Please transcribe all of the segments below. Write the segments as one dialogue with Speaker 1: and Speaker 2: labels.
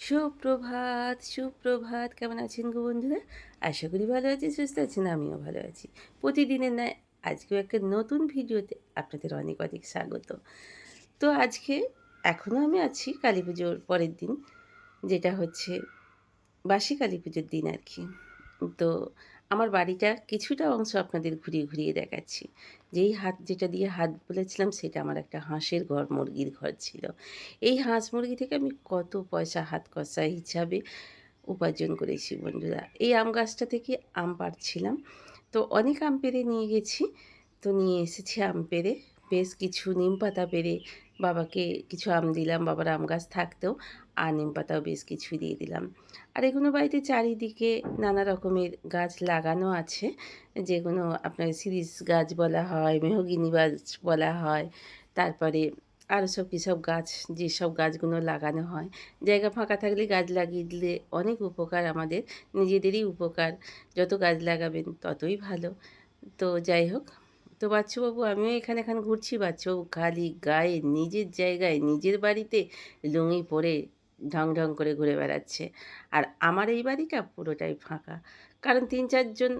Speaker 1: সুপ্রভাত সুপ্রভাত। কেমন আছেন গো বন্ধুরা? আশা করি ভালো আছি সুস্থ আছেন, আমিও ভালো আছি। প্রতিদিনের নয় আজকেও একটা নতুন ভিডিওতে আপনাদের অনেক অনেক স্বাগত। তো আজকে এখনও আমি আছি কালী পুজোর পরের দিন, যেটা হচ্ছে বাসি কালী পুজোর দিন আর কি। তো আমার বাড়িটা কিছুটা অংশ আপনাদের ঘুরিয়ে ঘুরিয়ে দেখাচ্ছি। যেই হাত যেটা দিয়ে হাত বলেছিলাম, সেটা আমার একটা হাঁসের ঘর, মুরগির ঘর ছিল। এই হাঁস মুরগি থেকে আমি কত পয়সা হাত কষা হিসাবে উপার্জন করেছি বন্ধুরা। এই আম গাছটা থেকে আম পাড়ছিলাম। তো অনেক আম পেড়ে নিয়ে গেছি। তো নিয়ে এসেছি আম পেড়ে। বেশ কিছু নিম পাতা পেড়ে বাবাকে কিছু আম দিলাম। বাবার আম গাছ থাকতেও আর নিম পাতাও বেশ কিছু দিয়ে দিলাম। আর এগুলো বাড়িতে চারিদিকে নানা রকমের গাছ লাগানো আছে। যেগুলো আপনার সিরিজ গাছ বলা হয়, মেহগিনি গাছ বলা হয়, তারপরে আরও সব সব গাছ যেসব গাছগুলো লাগানো হয়। জায়গা ফাঁকা থাকলে গাছ লাগিয়ে দিলে অনেক উপকার আমাদের, নিজেদেরই উপকার। যত গাছ লাগাবেন ততই ভালো। তো যাই হোক, তো বাচ্চুবাবু আমিও এখানে এখানে ঘুরছি। বাচ্চুবাবু খালি গায়ে নিজের জায়গায়, নিজের বাড়িতে লুঙি পরে ঢং ঢং করে ঘুরে বেড়াচ্ছে। আর আমার এই বাড়িটা পুরোটাই ফাঁকা। কারণ তিন চারজন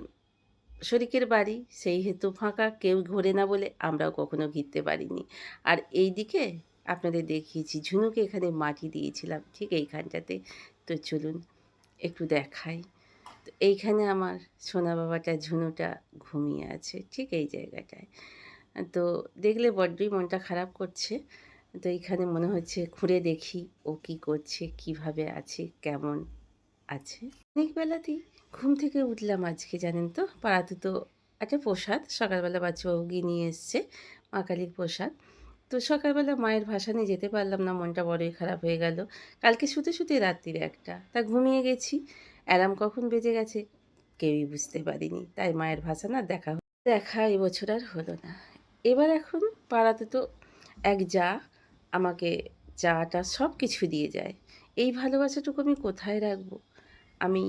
Speaker 1: শরিকের বাড়ি, সেই হেতু ফাঁকা, কেউ ঘোরে না বলে আমরাও কখনো ঘিরতে পারিনি। আর এই দিকে আপনাদের দেখিয়েছি, ঝুনুকে এখানে মাটি দিয়েছিলাম, ঠিক এইখানটাতে। তো চলুন একটু দেখাই। তো এইখানে আমার সোনা বাবাটা, ঝুনুটা ঘুমিয়ে আছে, ঠিক এই জায়গাটায়। তো দেখলে বড্ডই মনটা খারাপ করছে। তো এইখানে মনে হচ্ছে ঘুরে দেখি ও কি করছে, কীভাবে আছে, কেমন আছে। অনেক বেলাতেই ঘুম থেকে উঠলাম আজকে, জানেন তো? পাড়াতে তো একটা প্রসাদ, সকালবেলা বাচ্চাবাবু গিয়ে নিয়ে এসছে, মা কালীর প্রসাদ। তো সকালবেলা মায়ের ভাসানে যেতে পারলাম না, মনটা বড়ই খারাপ হয়ে গেল। কালকে শুতে শুতে রাত্রির একটা, তা ঘুমিয়ে গেছি। অ্যালার্ম কখন বেজে গেছে কেউই বুঝতে পারিনি, তাই মায়ের ভাষা না দেখা দেখা এবছর আর হলো না। এবার এখন পাড়াতে তো এক যা আমাকে চাটা সব কিছু দিয়ে যায়। এই ভালোবাসাটুকু আমি কোথায় রাখব? আমি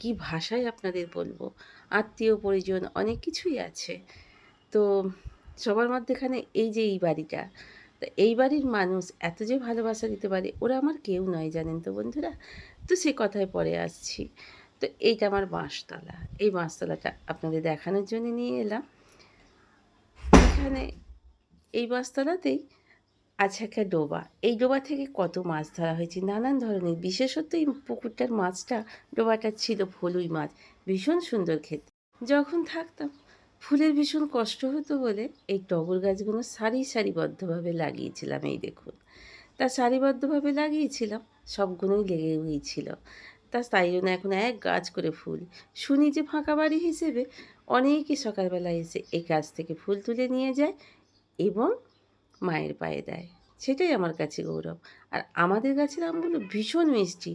Speaker 1: কি ভাষায় আপনাদের বলব? আত্মীয়, পরিজন অনেক কিছুই আছে। তো সবার মধ্যেখানে এই যে এই বাড়িটা, তো এই বাড়ির মানুষ এত যে ভালোবাসা দিতে পারে, ওরা আমার কেউ নয় জানেন তো বন্ধুরা? তো সে কথায় পরে আসছি। তো এইটা আমার বাঁশতলা। এই বাঁশতলাটা আপনাদের দেখানোর জন্য নিয়ে এলাম। এখানে এই বাঁশতলাতেই আছে একটা ডোবা। এই ডোবা থেকে কত মাছ ধরা হয়েছে? নানান ধরনের, বিশেষত এই পুকুরটার মাছটা, ডোবাটা ছিল ফলুই মাছ, ভীষণ সুন্দর খেতে। যখন থাকতাম, ফুলের ভীষণ কষ্ট হতো বলে এই টগর গাছগুলো সারি সারিবদ্ধভাবে লাগিয়েছিলাম, এই দেখুন। তা সারিবদ্ধভাবে লাগিয়েছিলাম, সবগুলোই লেগে গিয়েছিল। তা তাই জন্য এখন এক গাছ করে ফুল। শুনি যে ফাঁকা বাড়ি হিসেবে অনেকে সকালবেলা এসে এই গাছ থেকে ফুল তুলে নিয়ে যায় এবং মায়ের পায়ে দেয়। সেটাই আমার কাছে গৌরব। আর আমাদের গাছের আমগুলো ভীষণ মিষ্টি।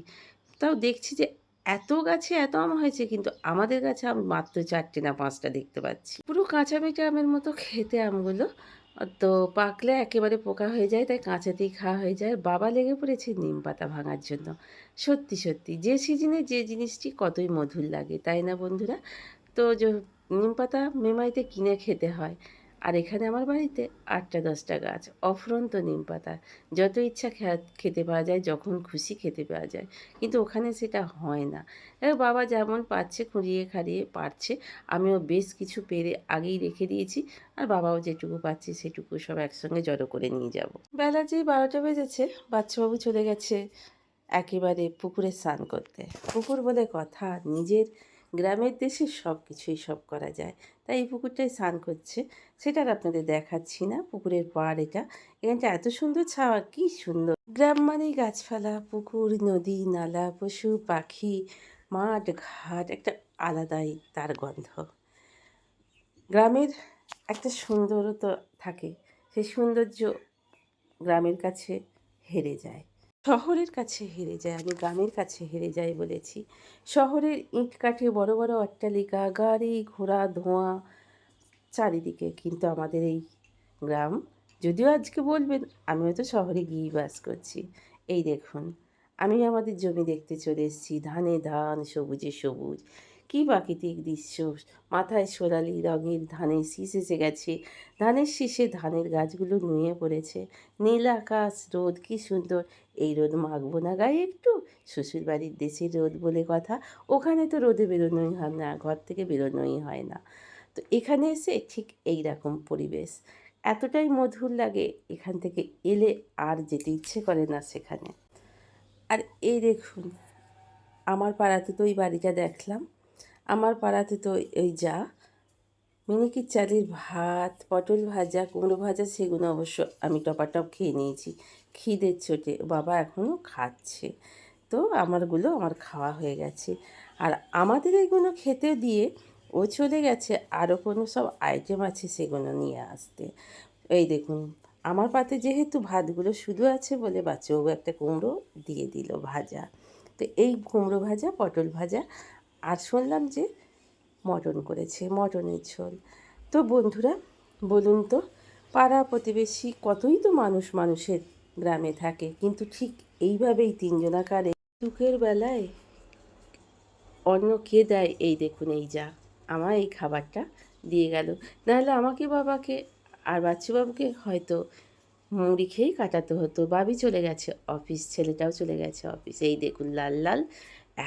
Speaker 1: তাও দেখছি যে এত গাছে এত আম হয়েছে কিন্তু আমাদের গাছে আম মাত্র চারটে না পাঁচটা দেখতে পাচ্ছি। পুরো কাঁচা মিঠে আমের মতো খেতে আমগুলো। তো পাকলে একেবারে পোকা হয়ে যায়, তাই কাঁচাতেই খাওয়া হয়ে যায়। বাবা লেগে পড়েছে নিম পাতা ভাঙার জন্য। সত্যি সত্যি, যে সিজনে যে জিনিসটি কতই মধুর লাগে, তাই না বন্ধুরা? তো নিম পাতা মেমাইতে কিনে খেতে হয়। আর এখানে আমার বাড়িতে আটটা, দশটা গাছ, অফুরন্ত নিম পাতা। যত ইচ্ছা খেতে পাওয়া যায়, যখন খুশি খেতে পাওয়া যায়। কিন্তু ওখানে সেটা হয় না। বাবা যেমন পাচ্ছে, খুঁড়িয়ে খাড়িয়ে পারছে, আমিও বেশ কিছু পেরে আগেই রেখে দিয়েছি। আর বাবাও যেটুকু পাচ্ছে, সেটুকু সব একসঙ্গে জড়ো করে নিয়ে যাব। বেলা যেই বারোটা বেজেছে, বাচ্চাবাবু চলে গেছে একেবারে পুকুরে স্নান করতে। পুকুর বলে কথা, নিজের গ্রামের দেশে সব কিছুই সব করা যায়। তাই এই পুকুরটায় স্নান করছে। সেটা আর আপনাদের দেখাচ্ছি না। পুকুরের পাড় এটা। এখানটা এত সুন্দর ছাওয়া, কি সুন্দর। গ্রাম মানেই গাছপালা, পুকুর, নদী, নালা, পশু, পাখি, মাঠ, ঘাট, একটা আলাদাই তার গন্ধ। গ্রামের একটা সুন্দরতা থাকে। সেই সৌন্দর্য গ্রামের কাছে হেরে যায়। শহরের কাছে হেরে যায়, আমি গ্রামের কাছে হেরে যাই বলেছি। শহরের ইঁট কাঠে বড় বড় অট্টালিকা, গাড়ি, ঘোড়া, ধোঁয়া, চারিদিকে কিন্তু আমাদের এই গ্রাম। যদিও আজকে বলবেন আমিও তো শহরে গিয়ে বাস করছি। এই দেখুন, আমি আমাদের জমি দেখতে চলে এসেছি, ধানে ধান, সবুজে সবুজ। কী প্রাকৃতিক দৃশ্য? মাথায় সোনালি রঙের ধানের শীষ এসে গেছে। ধানের শীষে ধানের গাছগুলো নুয়ে পড়েছে। নীল আকাশ, রোদ, কী সুন্দর। এই রোদ মাখবো না গায়ে একটু? শ্বশুর বাড়ির দেশের রোদ বলে কথা। ওখানে তো রোদে বেরোনোই হয় না, ঘর থেকে বেরোনোই হয় না। তো এখানে এসে ঠিক এই রকম পরিবেশ। এতটাই মধুর লাগে এখান থেকে এলে আর যেতে ইচ্ছে করে না সেখানে। আর এই দেখুন, আমার পাড়াতে তো ওই বাড়িটা দেখলাম। আমার পাড়াতে তো এই যা। মিনিকির চালের ভাত, পটল ভাজা, কুমড়ো ভাজা, সেগুলো অবশ্য আমি টপাটপ খেয়ে নিয়েছি। খিদের চোটে বাবা এখনও খাচ্ছে। তো আমারগুলো আমার খাওয়া হয়ে গেছে। আর আমাদের এইগুলো খেতে দিয়ে ও চলে গেছে আরও কোনো সব আইটেম আছে সেগুলো নিয়ে আসতে। এই দেখুন, আমার পাতে যেহেতু ভাতগুলো শুধু আছে বলে বাচ্চাও একটা কুমড়ো দিয়ে দিল ভাজা। তো এই কুমড়ো ভাজা, পটল ভাজা আর শুনলাম যে মটন করেছে, মটনের ঝোল। তো বন্ধুরা, বলুন তো, পাড়া প্রতিবেশী কতই তো মানুষ মানুষের গ্রামে থাকে, কিন্তু ঠিক এইভাবেই তিনজনাকারে দুঃখের বেলায় অন্য কে দেয়, এই দেখুন, এই যা, আমার এই খাবারটা দিয়ে গেল। নাহলে আমাকে বাবাকে আর বাচ্চুবাবুকে হয়তো মুড়ি খেয়েই কাটাতে হতো। বাবি চলে গেছে অফিস, ছেলেটাও চলে গেছে অফিস, এই দেখুন, লাল লাল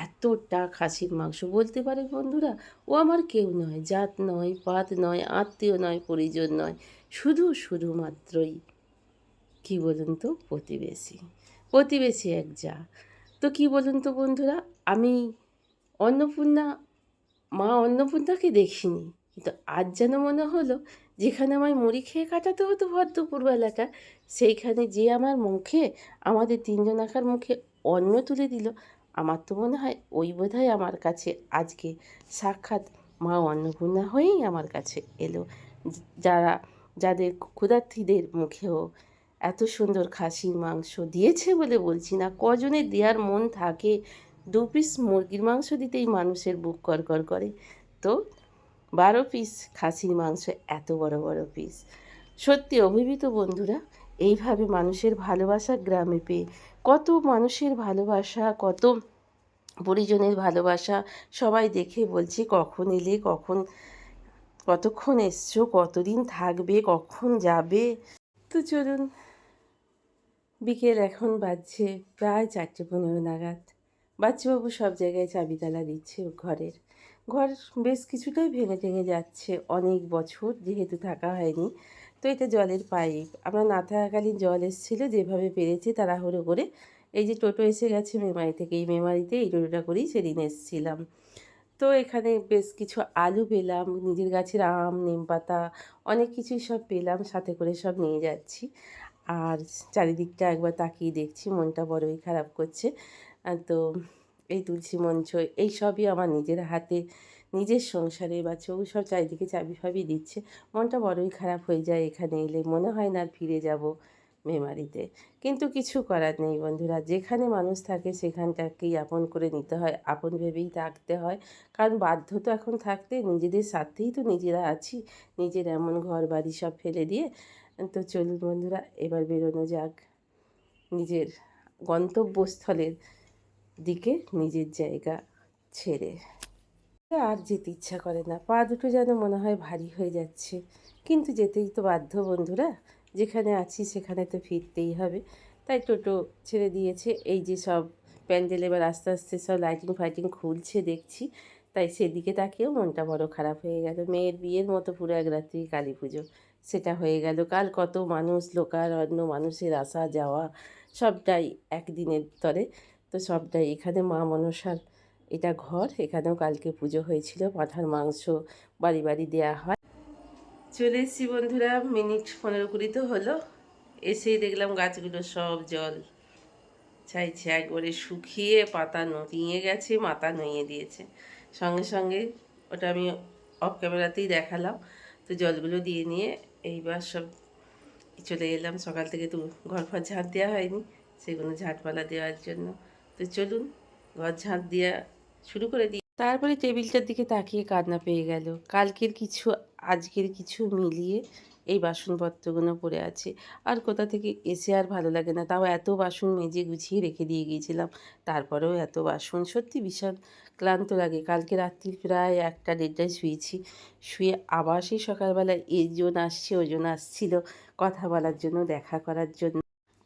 Speaker 1: এতটা খাসির মাংস। বলতে পারে বন্ধুরা, ও আমার কেউ নয়, জাত নয়, পাত নয়, আত্মীয় নয়, পরিজন নয়, শুধু শুধুমাত্রই। কী বলুন তো? প্রতিবেশী। প্রতিবেশী এক যা। তো কী বলুন তো বন্ধুরা, আমি অন্নপূর্ণা, মা অন্নপূর্ণাকে দেখিনি। কিন্তু আজ যেন মনে হলো, যেখানে আমায় মুড়ি খেয়ে কাটাতে হতো ভর দুপুরবেলাটা সেইখানে যে আমার মুখে, আমাদের তিনজন আকার মুখে অন্ন তুলে দিল আমার তো মনে হয় ওই বোধহয় আমার কাছে আজকে সাক্ষাৎ মা অন্নপূর্ণা হয়েই আমার কাছে এলো। যারা, যাদের ক্ষুধার্থীদের মুখেও এত সুন্দর খাসির মাংস দিয়েছে বলে বলছি না কজনের দেওয়ার মন থাকে? দু পিস মুরগির মাংস দিতেই মানুষের বুক করকর করে। তো বারো পিস খাসির মাংস, এত বড় বড় পিস সত্যি অভিভূত বন্ধুরা, এইভাবে মানুষের ভালোবাসা গ্রামে পেয়ে কত মানুষের ভালোবাসা, কত পরিজনের ভালোবাসা সবাই দেখে বলছে কখন এলে, কখন, কতক্ষণ এসছো, কতদিন থাকবে, কখন যাবে। তো চলুন, বিকেল এখন বাজছে প্রায় চারটে পনেরো নাগাদ। বাচ্চাবাবু সব জায়গায় চাবি তালা দিচ্ছে ঘরের। ঘর বেশ কিছুটাই ভেঙে টেঙে যাচ্ছে অনেক বছর যেহেতু থাকা হয়নি। তো এটা জলের পাইপ। আমরা না থাকাকালীন জল এসেছিল, যেভাবে পেরেছে তাড়াহুড়ো করে। এই যে টোটো এসে গেছে মেমারি থেকে, এই মেমারিতে এই টোটোটা করেই সেদিন এসেছিলাম। তো এখানে বেশ কিছু আলু পেলাম, নিজের গাছের আম, নিম পাতা, অনেক কিছুই সব পেলাম, সাথে করে সব নিয়ে যাচ্ছি। আর চারিদিকটা একবার তাকিয়ে দেখছি, মনটা বড়ই খারাপ করছে। তো এই তুলসী মঞ্চ, এই সবই আমার নিজের হাতে নিজের সংসারে বা চৌ, সব চারিদিকে চাবি ফাবি দিচ্ছে, মনটা বড়ই খারাপ হয়ে যায় এখানে এলে, মনে হয় না আর ফিরে যাব মেমারিতে। কিন্তু কিছু করার নেই বন্ধুরা, যেখানে মানুষ থাকে সেখানটাকেই আপন করে নিতে হয়, আপন ভেবেই থাকতে হয়। কারণ বাধ্য তো এখন থাকতে, নিজেদের সাথেই তো নিজেরা আছি, নিজের এমন ঘর বাড়ি সব ফেলে দিয়ে। তো চলুন বন্ধুরা, এবার বেরোনো যাক নিজের গন্তব্যস্থলের দিকে, নিজের জায়গা ছেড়ে। আর যেতে ইচ্ছা করে না। পা দুটো যেন মনে হয় ভারী হয়ে যাচ্ছে। কিন্তু যেতেই তো বাধ্য বন্ধুরা। যেখানে আছি সেখানে তো ফিরতেই হবে। তাই টোটো ছেড়ে দিয়েছে। এই যে সব প্যান্ডেল এবার আস্তে আস্তে সব লাইটিং ফাইটিং খুলছে দেখছি। তাই সেদিকে তাকিয়েও মনটা বড় খারাপ হয়ে গেল। মেয়ের বিয়ের মতো পুরো এক রাত্রি কালী পুজো। সেটা হয়ে গেল। কাল কত মানুষ, লোকারণ্য, মানুষের আসা যাওয়া সবটাই একদিনের তরে। তো সবটাই এখানে মা মনসার এটা ঘর। এখানেও কালকে পুজো হয়েছিল। পাঠার মাংস বাড়ি বাড়ি দেওয়া হয়। চলে এসেছি বন্ধুরা, মিনিট পনেরো কুড়ি তো হলো। এসেই দেখলাম গাছগুলো সব জল চাইছে একবারে শুকিয়ে পাতা নড়িয়ে গেছে, মাথা নইয়ে দিয়েছে। সঙ্গে সঙ্গে ওটা আমি অফ ক্যামেরাতেই দেখালাম। তো জলগুলো দিয়ে নিয়ে এইবার সব চলে এলাম। সকাল থেকে তো ঘর ফর ঝাঁট দেওয়া হয়নি, সেগুলো ঝাঁটপালা দেওয়ার জন্য। তো চলুন, ঘর ঝাঁট দেওয়া শুরু করে দিই। তারপরে টেবিলটার দিকে তাকিয়ে কান্না পেয়ে গেল। কালকের কিছু, আজকের কিছু মিলিয়ে এই বাসনপত্রগুলো পড়ে আছে। আর কোথা থেকে এসে আর ভালো লাগে না। তাও এত বাসন মেজে গুছিয়ে রেখে দিয়ে গিয়েছিলাম। তারপরেও এত বাসন সত্যি ভীষণ ক্লান্ত লাগে। কালকে রাত্রি প্রায় একটা দেড়টায় শুয়েছি। শুয়ে আবার সেই সকালবেলা এজন আসছে, ওজন আসছিল। কথা বলার জন্য, দেখা করার জন্য।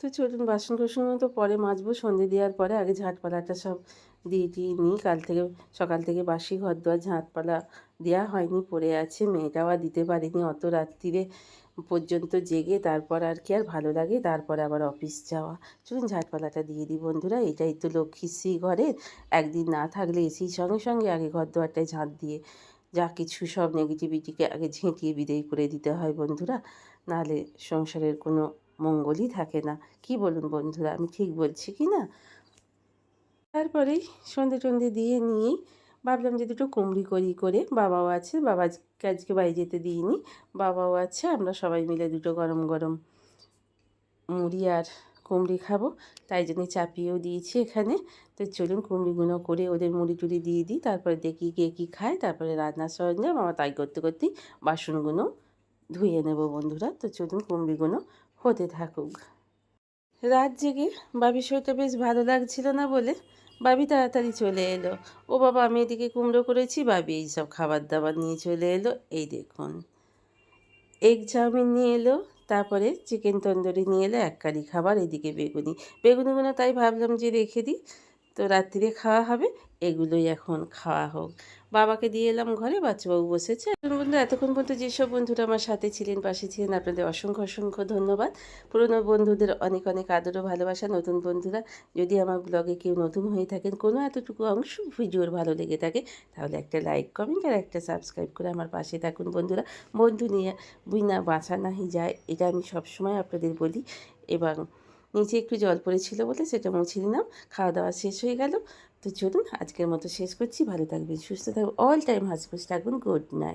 Speaker 1: তো চলুন বাসন কোসনগুলো তো পরে মাজবো। সন্ধে দেওয়ার পরে আগে ঝাঁটপালাটা সব দিয়ে দিয়ে নিই। কাল থেকে, সকাল থেকে বাসি ঘর দোয়ার ঝাঁটপালা দেওয়া হয়নি, পড়ে আছে। মেয়েটাও আর দিতে পারিনি। অত রাত্রিরে পর্যন্ত জেগে তারপর আর কি আর ভালো লাগে। তারপর আবার অফিস যাওয়া। চলুন, ঝাঁটপালাটা দিয়ে দিই বন্ধুরা। এটাই তো লক্ষ্মীশ্রী ঘরের। একদিন না থাকলে এসেই সঙ্গে সঙ্গে আগে ঘর দোয়ারটায় ঝাঁট দিয়ে যা কিছু সব নেগেটিভিটিকে আগে ঝেঁটিয়ে বিদায় করে দিতে হয় বন্ধুরা। নাহলে সংসারের কোনো মঙ্গলই থাকে না। কি বলুন বন্ধুরা, আমি ঠিক বলছি কি না? তারপরেই সন্ধে টন্ধে দিয়ে নিয়েই ভাবলাম যে দুটো কুমড়ি করি করে, বাবাও আছে, বাবা আজকে বাড়ি যেতে দিইনি, বাবাও আছে, আমরা সবাই মিলে দুটো গরম গরম মুড়ি আর কুমড়ি খাব। তাই জন্য চাপিয়েও দিয়েছি এখানে। তো চলুন কুমড়িগুলো করে ওদের মুড়ি টুড়ি দিয়ে দিই, তারপরে দেখি কে কী খায়, তারপরে রান্নার সরঞ্জাম, আমার তাই করতে করতেই বাসনগুলো ধুয়ে নেব বন্ধুরা। তো চলুন কুমড়িগুলো হতে থাকুক। রাত জেগে বাবির শরীরটা বেশ ভালো লাগছিল না বলে বাবি তাড়াতাড়ি চলে এলো। ও বাবা, আমি এদিকে কুমড়ো করেছি, বাবি এই সব খাবার দাবার নিয়ে চলে এলো। এই দেখুন। এগ চাউমিন নিয়ে এলো, তারপরে চিকেন তন্দুরি নিয়ে এলো এক কারি খাবার, এদিকে বেগুনি। বেগুনিগুলো তাই ভাবলাম যে রেখে দিই। তো রাত্রিরে খাওয়া হবে, এগুলোই এখন খাওয়া হোক। বাবাকে দিয়ে এলাম ঘরে, বাচ্চাবাবু বসেছে। বন্ধু, এতক্ষণ পর্যন্ত যেসব বন্ধুরা আমার সাথে ছিলেন, পাশে ছিলেন, আপনাদের অসংখ্য অসংখ্য ধন্যবাদ। পুরনো বন্ধুদের অনেক অনেক আদরও ভালোবাসা, নতুন বন্ধুরা যদি আমার ব্লগে কেউ নতুন হয়ে থাকেন, কোনো এতটুকু অংশ ভিডিওর ভালো লেগে থাকে, তাহলে একটা লাইক, কমেন্ট আর একটা সাবস্ক্রাইব করে আমার পাশে থাকুন বন্ধুরা। বন্ধু নিয়ে বুইনা বাঁচা নাহি যায়, এটা আমি সবসময় আপনাদের বলি। এবং নিচে একটু জল পড়েছিল বলে সেটা মুছে নিলাম। খাওয়া দাওয়া শেষ হয়ে গেল। তো চলুন আজকের মতো শেষ করছি। ভালো থাকবেন, সুস্থ থাকবেন অল টাইম হাসি খুশি থাকবেন। Good night